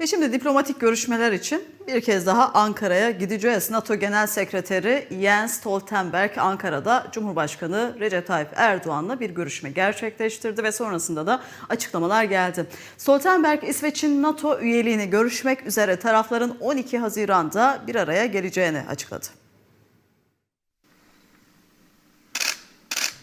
Ve şimdi diplomatik görüşmeler için bir kez daha Ankara'ya gideceğiz. NATO Genel Sekreteri Jens Stoltenberg Ankara'da Cumhurbaşkanı Recep Tayyip Erdoğan'la bir görüşme gerçekleştirdi ve sonrasında da açıklamalar geldi. Stoltenberg İsveç'in NATO üyeliğini görüşmek üzere tarafların 12 Haziran'da bir araya geleceğini açıkladı.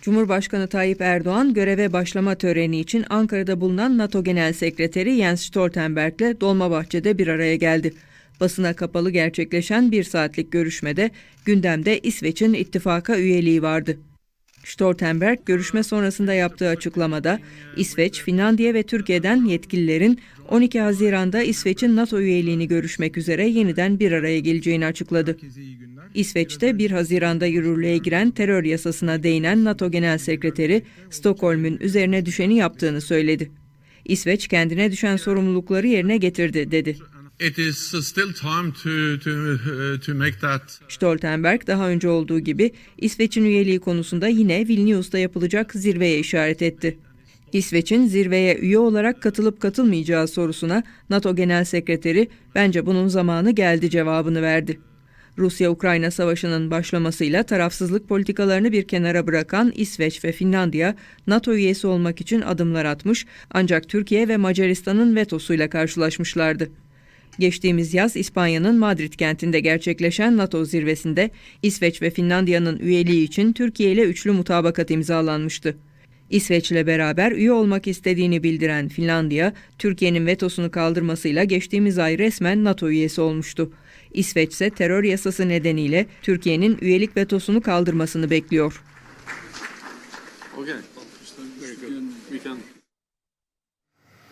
Cumhurbaşkanı Tayyip Erdoğan göreve başlama töreni için Ankara'da bulunan NATO Genel Sekreteri Jens Stoltenberg'le Dolmabahçe'de bir araya geldi. Basına kapalı gerçekleşen bir saatlik görüşmede gündemde İsveç'in ittifaka üyeliği vardı. Stoltenberg görüşme sonrasında yaptığı açıklamada İsveç, Finlandiya ve Türkiye'den yetkililerin 12 Haziran'da İsveç'in NATO üyeliğini görüşmek üzere yeniden bir araya geleceğini açıkladı. İsveç'te 1 Haziran'da yürürlüğe giren terör yasasına değinen NATO Genel Sekreteri Stockholm'un üzerine düşeni yaptığını söyledi. İsveç kendine düşen sorumlulukları yerine getirdi dedi. Uh, Stoltenberg daha önce olduğu gibi İsveç'in üyeliği konusunda yine Vilnius'ta yapılacak zirveye işaret etti. İsveç'in zirveye üye olarak katılıp katılmayacağı sorusuna NATO Genel Sekreteri bence bunun zamanı geldi cevabını verdi. Rusya-Ukrayna savaşının başlamasıyla tarafsızlık politikalarını bir kenara bırakan İsveç ve Finlandiya NATO üyesi olmak için adımlar atmış ancak Türkiye ve Macaristan'ın vetosuyla karşılaşmışlardı. Geçtiğimiz yaz İspanya'nın Madrid kentinde gerçekleşen NATO zirvesinde İsveç ve Finlandiya'nın üyeliği için Türkiye ile üçlü mutabakat imzalanmıştı. İsveç'le beraber üye olmak istediğini bildiren Finlandiya, Türkiye'nin vetosunu kaldırmasıyla geçtiğimiz ay resmen NATO üyesi olmuştu. İsveç ise terör yasası nedeniyle Türkiye'nin üyelik vetosunu kaldırmasını bekliyor. Okay.